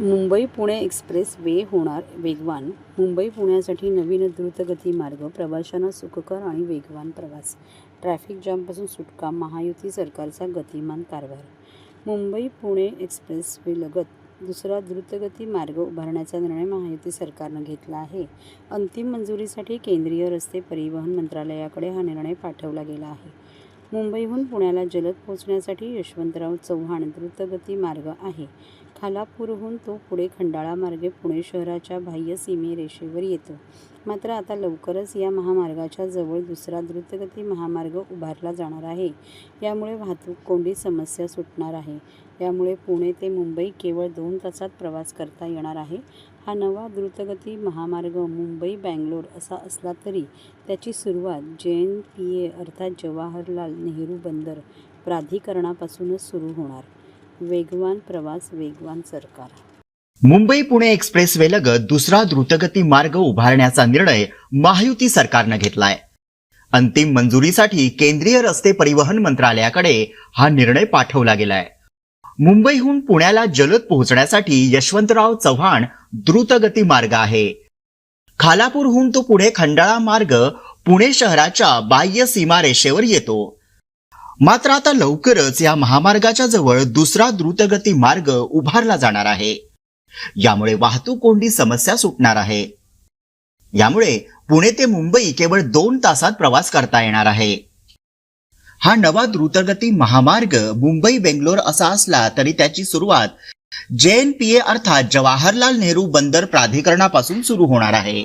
Mumbai Pune express way होणार वेगवान. मुंबई पुण्यासाठी नवीन द्रुतगती मार्ग प्रवाशांना सुखकर आणि वेगवान प्रवास. ट्रॅफिक जामपासून सुटका महायुती सरकारचा गतिमान कारभार. मुंबई पुणे एक्सप्रेस वेलगत दुसरा द्रुतगती मार्ग उभारण्याचा निर्णय महायुती सरकारनं घेतला आहे. अंतिम मंजुरीसाठी केंद्रीय रस्ते परिवहन मंत्रालयाकडे हा निर्णय पाठवला गेला आहे. मुंबईहून पुण्याला जलद पोहोचण्यासाठी यशवंतराव चव्हाण द्रुतगती मार्ग आहे. खालापूरहून तो पुढे खंडाळामार्गे पुणे शहराच्या बाह्य सीमेरेषेवर येतो. मात्र आता लवकरच या महामार्गाच्या जवळ दुसरा द्रुतगती महामार्ग उभारला जाणार आहे. यामुळे वाहतूक कोंडी समस्या सुटणार आहे. यामुळे पुणे ते मुंबई केवळ दोन तासात प्रवास करता येणार आहे. हा नवा द्रुतगती महामार्ग मुंबई बँगलोर असा असला तरी त्याची सुरुवात जे एन पी ए अर्थात जवाहरलाल नेहरू बंदर प्राधिकरणापासूनच सुरू होणार. वेगवान प्रवास वेगवान सरकार. मुंबई पुणे एक्सप्रेसवे लगत दुसरा द्रुतगती मार्ग उभारण्याचा निर्णय महायुती सरकारनं घेतलाय. अंतिम मंजुरीसाठी केंद्रीय रस्ते परिवहन मंत्रालयाकडे हा निर्णय पाठवला गेलाय. मुंबईहून पुण्याला जलद पोहोचण्यासाठी यशवंतराव चव्हाण द्रुतगती मार्ग आहे. खालापूरहून तो पुढे खंडाळा मार्ग पुणे शहराच्या बाह्य सीमारेषेवर येतो. मात्र आता लवकरच या महामार्गाच्या जवळ दुसरा द्रुतगती मार्ग उभारला जाणार आहे. यामुळे वाहतूक कोंडी समस्या सुटणार आहे. यामुळे पुणे ते मुंबई केवळ दोन तासात प्रवास करता येणार आहे. हा नवा द्रुतगती महामार्ग मुंबई बेंगलोर असा असला तरी त्याची सुरुवात जे एन पी ए अर्थात जवाहरलाल नेहरू बंदर प्राधिकरणापासून सुरू होणार आहे.